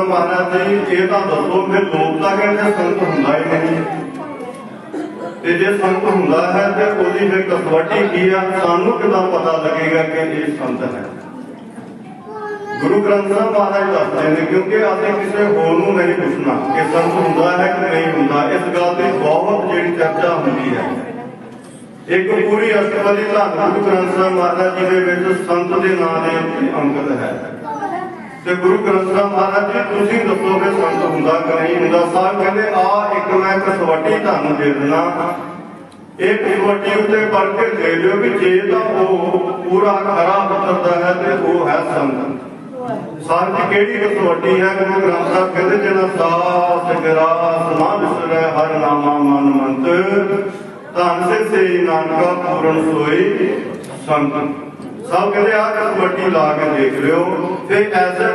ਮਹਾਰਾਜ ਜੀ ਇਹ ਤਾਂ ਦੱਸੋ ਫਿਰ ਲੋਕ ਤਾਂ ਕਹਿੰਦੇ ਸੰਤ ਹੁੰਦਾ ਹੀ ਨਹੀਂ। ਤੇ ਜੇ ਸੰਤ ਹੁੰਦਾ ਹੈ ਤੇ ਉਹਦੀ ਫਿਰ ਕਸਵੱਟੀ ਕੀ ਆ? ਸਾਨੂੰ ਕਿਦਾਂ ਪਤਾ ਲੱਗੇਗਾ ਕਿ ਇਹ ਸੰਤ ਹੈ? ਗੁਰੂ ਗ੍ਰੰਥ ਸਾਹਿਬ ਮਹਾਰਾਜ ਦੱਸਦੇ ਨੇ, ਕਿਉਂਕਿ ਅਸੀਂ ਕਿਸੇ ਹੋਰ ਨੂੰ ਨਹੀਂ ਪੁੱਛਣਾ ਕਿ ਸੰਤ ਹੁੰਦਾ ਹੈ ਕਿ ਨਹੀਂ ਹੁੰਦਾ। ਇਸ ਗੱਲ ਤੇ ਬਹੁਤ ਜਿਹੜੀ ਚਰਚਾ ਹੁੰਦੀ ਹੈ। ਇੱਕ ਪੂਰੀ ਅਸ਼ਟਪਦੀ ਧੰਨ ਗੁਰੂ ਗ੍ਰੰਥ ਸਾਹਿਬ ਮਹਾਰਾਜ ਜੀ ਦੇ ਵਿੱਚ ਸੰਤ ਦੇ ਨਾਂ ਦੇ ਉੱਤੇ ਅੰਕਿਤ ਹੈ। ਤੇ ਗੁਰੂ ਗ੍ਰੰਥ ਸਾਹਿਬ ਮਹਾਰਾਜ ਜੀ, ਤੁਸੀਂ ਦੱਸੋ ਕਿ ਸੰਤ ਹੁੰਦਾ ਕਿ ਨਹੀਂ ਹੁੰਦਾ ਸਾਹਿਬ ਕਹਿੰਦੇ, ਆ ਇੱਕ ਮੈਂ ਕਸਵੱਟੀ ਤੁਹਾਨੂੰ ਦੇ ਦੇਣਾ ਇਹ ਕਸਵੱਟੀ ਉੱਤੇ ਪੜ ਕੇ ਦੇ ਲਿਓ ਵੀ ਜੇ ਤਾਂ ਉਹ ਪੂਰਾ ਖਰਾ ਉਤਰਦਾ ਹੈ ਤੇ ਉਹ ਹੈ ਸੰਤ। ਸਾਰ ਕਿਹੜੀ ਕਸਵੱਟੀ ਹੈ? ਗੁਰੂ ਗ੍ਰੰਥ ਸਾਹਿਬ ਕਹਿੰਦੇ ਜਿਹਨਾਂ ਸਾਸ ਗਰਾਸ ਨਾ ਵਿਸਰੈ ਹਰ ਨਾਮਾ ਮਨ ਮੰਤ। ਧੰਨ ਸੇ ਸੇ ਨਾਨਕਾ ਪੂਰਨ ਸੋਈ ਸੰਤ। ਸਭ ਕਹਿੰਦੇ ਆ ਕਸਵੱਟੀ ਲਾ ਕੇ ਦੇਖ ਲਿਓ। ਤੇ ਐਸੇ